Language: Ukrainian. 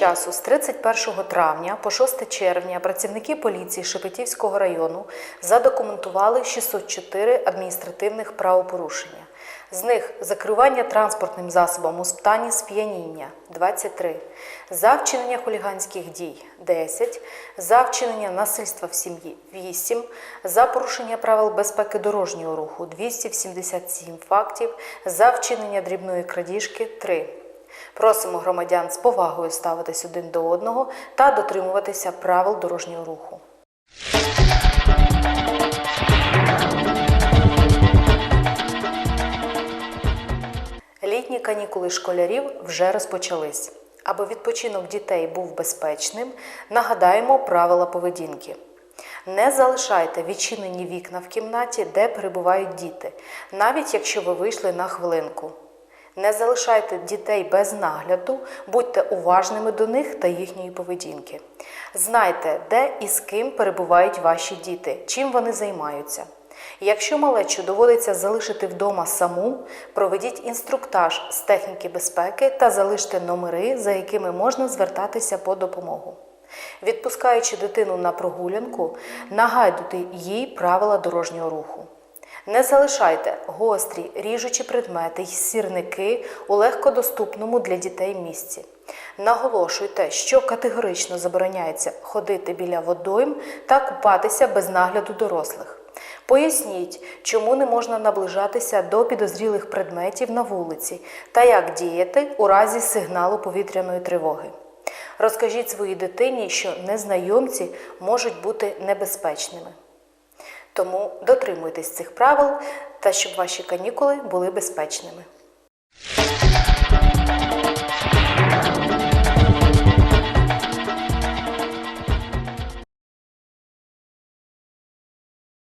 часу з 31 травня по 6 червня працівники поліції Шепетівського району задокументували 604 адміністративних правопорушення. З них закривання транспортним засобом у стані сп'яніння 23, за вчинення хуліганських дій 10, за вчинення насильства в сім'ї 8, за порушення правил безпеки дорожнього руху 277 фактів, за вчинення дрібної крадіжки 3. Просимо громадян з повагою ставитись один до одного та дотримуватися правил дорожнього руху. Літні канікули школярів вже розпочались. Аби відпочинок дітей був безпечним, нагадаємо правила поведінки. Не залишайте відчинені вікна в кімнаті, де перебувають діти, навіть якщо ви вийшли на хвилинку. Не залишайте дітей без нагляду, будьте уважними до них та їхньої поведінки. Знайте, де і з ким перебувають ваші діти, чим вони займаються. Якщо малечу доводиться залишити вдома саму, проведіть інструктаж з техніки безпеки та залиште номери, за якими можна звертатися по допомогу. Відпускаючи дитину на прогулянку, нагадуйте їй правила дорожнього руху. Не залишайте гострі, ріжучі предмети й сірники у легкодоступному для дітей місці. Наголошуйте, що категорично забороняється ходити біля водойм та купатися без нагляду дорослих. Поясніть, чому не можна наближатися до підозрілих предметів на вулиці та як діяти у разі сигналу повітряної тривоги. Розкажіть своїй дитині, що незнайомці можуть бути небезпечними. Тому дотримуйтесь цих правил та щоб ваші канікули були безпечними.